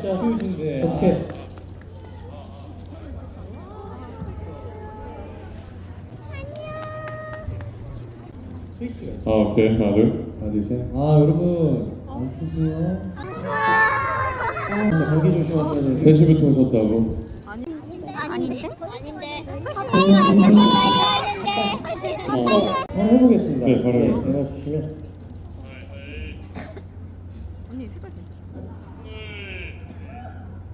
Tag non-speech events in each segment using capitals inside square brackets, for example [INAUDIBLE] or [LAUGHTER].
진짜 추우신데 어떻게 스위치가 있어. 아 오케이 하나 둘 하나 둘 셋. 아 여러분 안 추세요? 아, 감기 조심하셔야 돼요. 3시부터 오셨다고 아닌데? 아닌데? 어. 바로 해보겠습니다. 네, 바로 해보겠습니다. 제가 주시면. 언니 색깔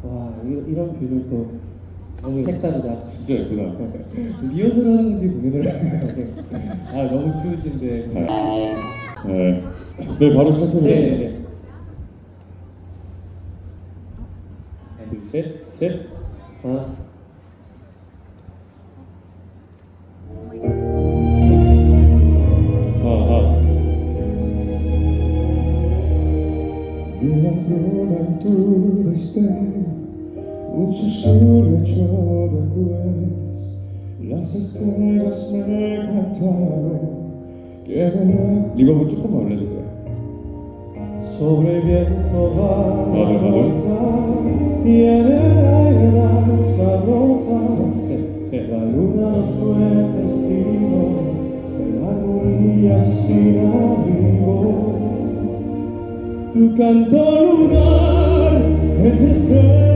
와 이- 이런 뷰는 또 너무 색다르다. 진짜 예쁘다 [LAUGHS] 리허설 하는 건지 공연을 하는 건지. 아 너무 추우신데. 네. 네, 네 바로 네, 시작해보겠습니다 네. 하나 둘 셋, 셋, 하나. 하하 Mirando tú desde un susurro hecho de las estrellas me cantaron. Que mucho como. Sobre el viento va y en el aire las La luna nos fue testigo de armonía sin abrigo. Tu canto lunar en.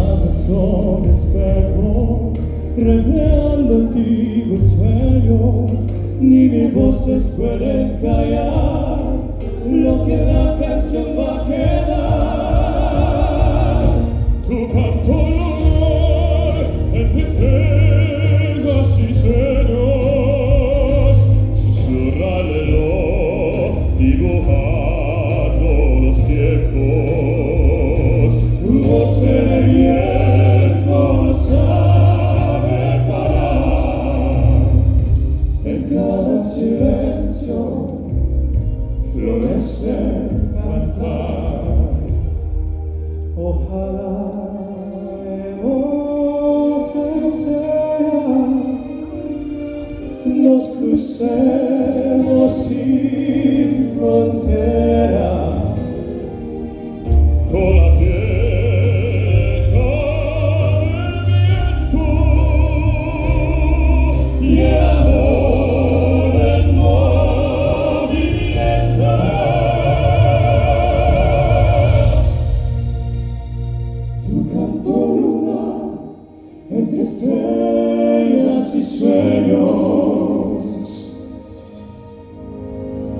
son espejo, revelando antiguos sueños, ni mis voces pueden callar lo que la canción va a querer. said and done.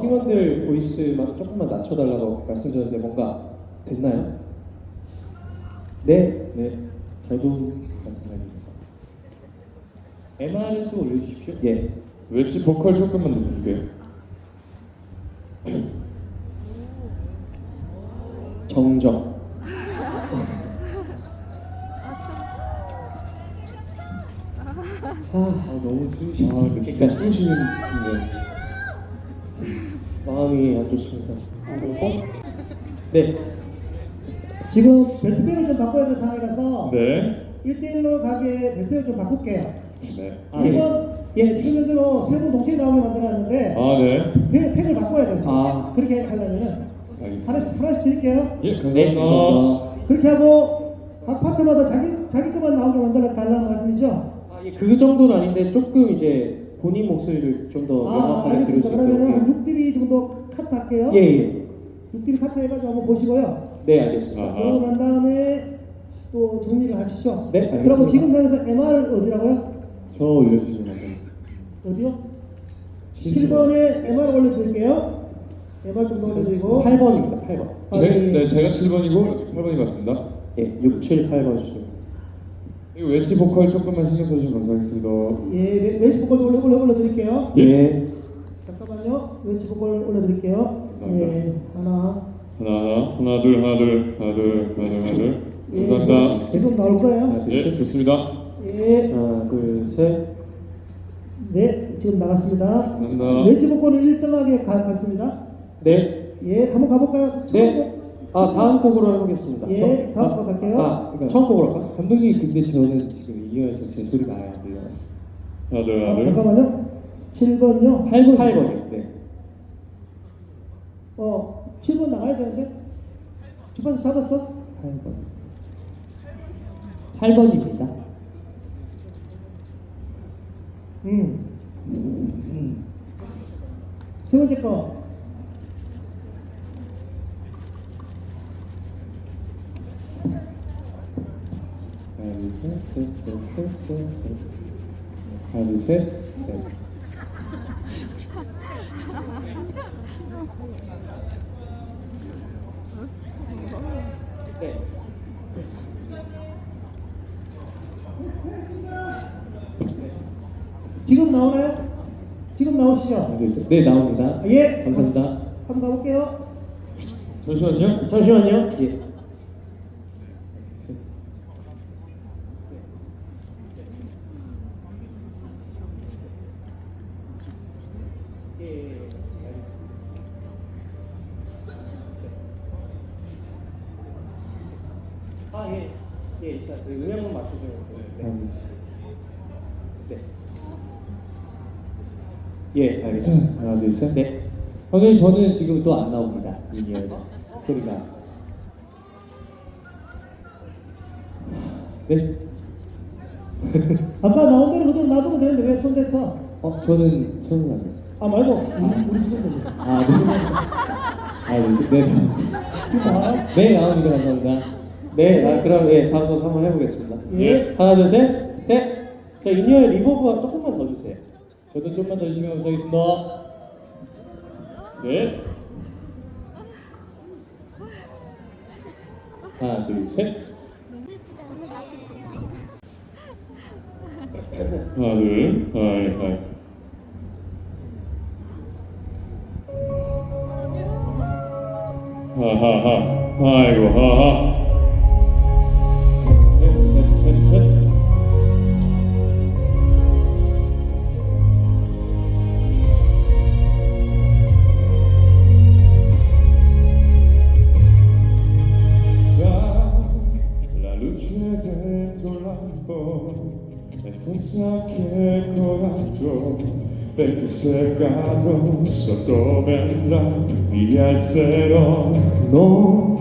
팀원들 보이스만 조금만 낮춰달라고 말씀드렸는데 뭔가 됐나요? 네, 네. 말씀해 주세요. MR은 좀 올려주십시오. 예. 웨지 보컬 조금만 높일게요 정정. 아, 너무 추우시다. 아 근데 진짜 추우시는데 마음이 안 좋습니다. 네. 지금 벨트백을 좀 바꿔야 될 상황이라서 네 1대1로 가게 벨트를 좀 바꿀게요. 네. 아, 네. 이번 예 지금 현재로 세 분 동시에 나오게 만들었는데 아, 네. 팩- 팩을 바꿔야 돼요. 지금. 아. 그렇게 하려면은 알겠습니다. 하나씩 하나씩 드릴게요. 예, 네, 감사합니다. 감사합니다. 그렇게 하고 각 파트마다 자기 자기 것만 나오게 만들어 달라는 말씀이죠? 아, 예, 그 정도는 아닌데 조금 이제 본인 목소리를 좀더 아, 명확하게 들을 수 알겠습니다. 그러면 한 있도록 6dB 정도 카트 할게요. 예, 예. 6dB 카트 해가지고 한번 보시고요. 네, 알겠습니다. 아. 그러고 난 다음에 또 정리를 하시죠. 네, 알겠습니다. 그러면 지금 상에서 MR 어디라고요? 저 올려주시면 안 되겠어요? 어디요? 7번에 MR 올려드릴게요. MR 좀 더 올려드리고 8번입니다. 8번. 아, 제, 예. 네, 제가 7번이고 8번이 같습니다. 예, 6, 7, 8번 수준. 이 웨지 보컬 조금만 신경 써주시면 감사하겠습니다. 예, 왼- 왼쪽 보컬 올려, 올려, 올려드릴게요. 예. 잠깐만요. 왼쪽 보컬 올려드릴게요. 감사합니다. 예, 하나. 하나, 하나, 둘, 하나, 둘, 하나, 둘, 하나, 둘, 하나, 둘. 예, 감사합니다. 계속 나올 거예요. 하나, 둘, 예, 셋. 좋습니다. 예, 하나, 둘, 셋. 네, 지금 나갔습니다. 감사합니다. 왼쪽 보컬은 1등하게 가, 갔습니다. 네. 예, 한번 가볼까요? 네. 아, 다음 곡으로 해보겠습니다. 예, 저- 다음 아, 곡 갈게요. 아, 그러니까 처음 곡으로 할까? 감독님 근데 저는 지금 이어에서 제 소리가 아예 안 들려요. 하나, 둘, 아, 하나, 둘. 잠깐만요. 7번요. 8번. 8번이요. 네. 어, 7번 나가야 되는데? 주파수 잡았어? 8번. 8번입니다. 음. 세 번째 거. 하나, 둘, 셋, 셋, 셋, 셋, 셋, 셋. 하나, 둘, 셋, 셋. 네. 지금 나오나요? 지금 나오시죠? 하나, 둘, 셋. 네, 나옵니다. 예. 감사합니다. 한번 가볼게요. 잠시만요. 잠시만요. 예. 아, 예. 예, 일단 그 음향만 맞춰주면 돼요. 셋. 네. 예, 알겠습니다. 하나, 둘, 셋. 네. 감독님 저는 지금 또 안 나옵니다. 이어에서 [LAUGHS] 소리가. 네. 아까 나온 대로 그대로 놔두면 되는데 왜 손댔어? 어, 저는 손을 안 냈어요. 아 말고 우리, 우리 친구들. 아, 네. 아, 네, 네, [LAUGHS] 나옵니다. 지금 나와요? 네, 나옵니다. 감사합니다. 네, 아, 그럼 예, 다음 곡 한번 해보겠습니다. 예. 하나, 둘, 셋, 셋. 자, 인이어 리버브 조금만 더 주세요. 저도 좀만 더 주시면 감사하겠습니다. 네. 하나, 둘, 셋. 하나, 둘, 하이, 하이. 하하하, 아이고, 하하. Cado sotto vendrà mi alzerò No,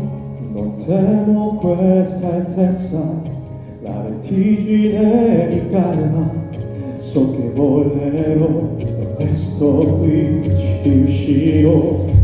non temo questa altezza, la vertigine mi calma, so che volerò, e presto qui ci riuscirò.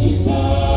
Jesus.